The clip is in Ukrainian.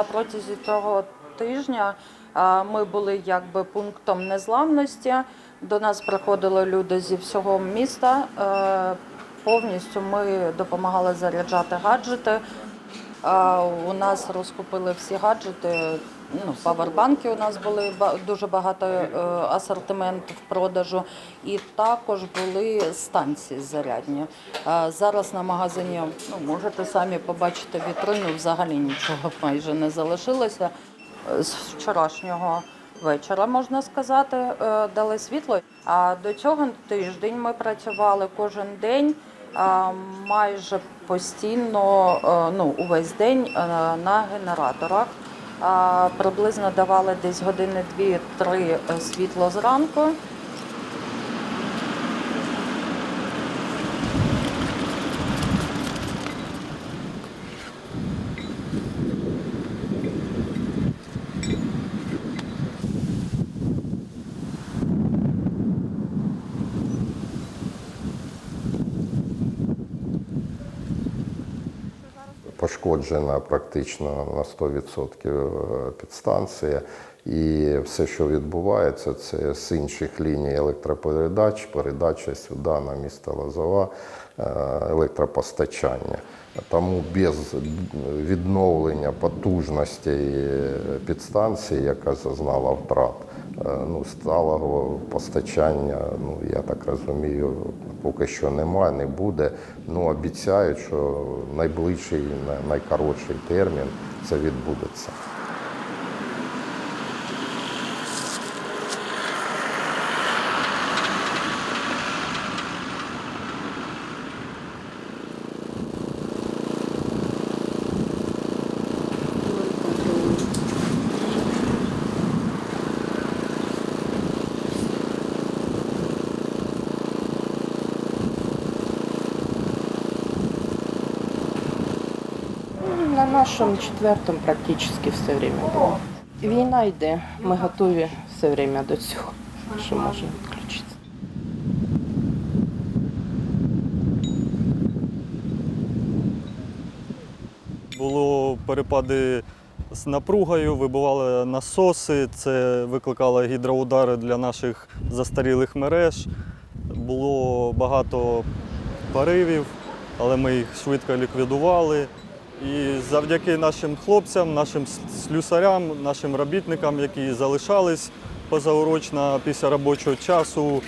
на протязі цього тижня ми були якби пунктом незламності. До нас приходили люди зі всього міста. Е, Повністю ми допомагали заряджати гаджети. У нас розкупили всі гаджети. Ну, павербанки у нас були дуже багато е, асортимент в продажу, і також були станції зарядні. Зараз на магазині ну, можете самі побачити вітрину, взагалі нічого майже не залишилося. Е, З вчорашнього вечора, можна сказати, е, дали світло. А до цього тиждень ми працювали кожен день. Майже постійно, е, ну увесь день е, на генераторах. Приблизно давали десь години дві-три е, світло зранку. Пошкоджена практично на 100% підстанція. І все, що відбувається, це з інших ліній електропередач, передача сюди на місто Лозова, е, електропостачання. Тому без відновлення потужностей підстанції, яка зазнала втрат, е, ну, сталого постачання, ну я так розумію, поки що немає, не буде. Ну обіцяють, що найближчий, на- найкоротший термін це відбудеться. На нашому четвертому практично все время було. Війна йде, ми готові все время до цього, що може відключитися. Було перепади з напругою, вибивали насоси, це викликало гідроудари для наших застарілих мереж. Було багато поривів, але ми їх швидко ліквідували. І завдяки нашим хлопцям, нашим слюсарям, нашим робітникам, які залишались позаурочно після робочого часу.